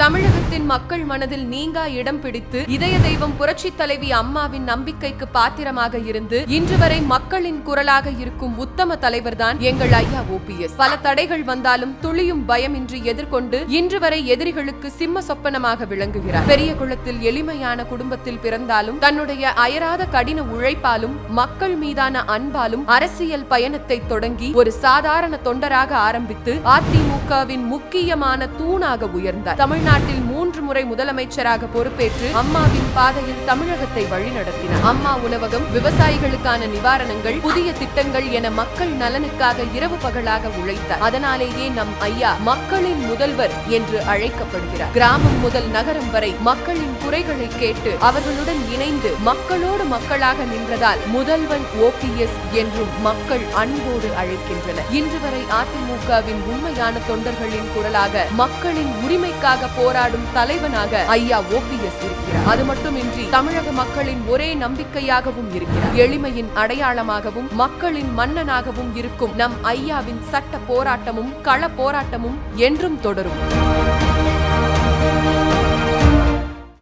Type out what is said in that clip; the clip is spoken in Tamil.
தமிழகத்தின் மக்கள் மனதில் நீங்கா இடம் பிடித்து இதய தெய்வம் புரட்சி தலைவி அம்மாவின் நம்பிக்கைக்கு பாத்திரமாக இருந்து இன்று வரை மக்களின் குரலாக இருக்கும் உத்தம தலைவர்தான் எங்கள் ஐயா ஓபிஎஸ் பல தடைகள் வந்தாலும் துளியும் பயமின்றி எதிர்கொண்டு இன்று வரை எதிரிகளுக்கு சிம்ம சொப்பனமாக விளங்குகிறார். பெரிய குளத்தில் எளிமையான குடும்பத்தில் பிறந்தாலும் தன்னுடைய அயராத கடின உழைப்பாலும் மக்கள் மீதான அன்பாலும் அரசியல் பயணத்தை தொடங்கி ஒரு சாதாரண தொண்டராக ஆரம்பித்து அதிமுகவின் முக்கியமான தூணாக உயர்ந்தார். தமிழ்நாட்டில் மூன்று முறை முதலமைச்சராக பொறுப்பேற்று அம்மாவின் பாதையில் தமிழகத்தை வழிநடத்தினார் அம்மா உணவகம் விவசாயிகளுக்கான நிவாரணங்கள் புதிய திட்டங்கள் என மக்கள் நலனுக்காக இரவு பகலாக உழைத்தார். அதனாலேயே நம் ஐயா மக்களின் முதல்வர் என்று அழைக்கப்படுகிறார். கிராமம் முதல் நகரம் வரை மக்களின் குறைகளை கேட்டு அவர்களுடன் இணைந்து மக்களோடு மக்களாக நின்றதால் முதல்வன் ஓபிஎஸ் என்றும் மக்கள் அன்போடு அழைக்கின்றனர். இன்று வரை அதிமுகவின் உண்மையான தொண்டர்களின் குரலாக மக்களின் உரிமைக்காக போராடும் தலைவனாக ஐயா ஓபிஎஸ் இருக்கிறார். அது மட்டுமின்றி தமிழக மக்களின் ஒரே நம்பிக்கையாகவும் இருக்கிறார். எளிமையின் அடையாளமாகவும் மக்களின் மன்னனாகவும் இருக்கும் நம் ஐயாவின் சட்ட போராட்டமும் கள போராட்டமும் என்றும் தொடரும்.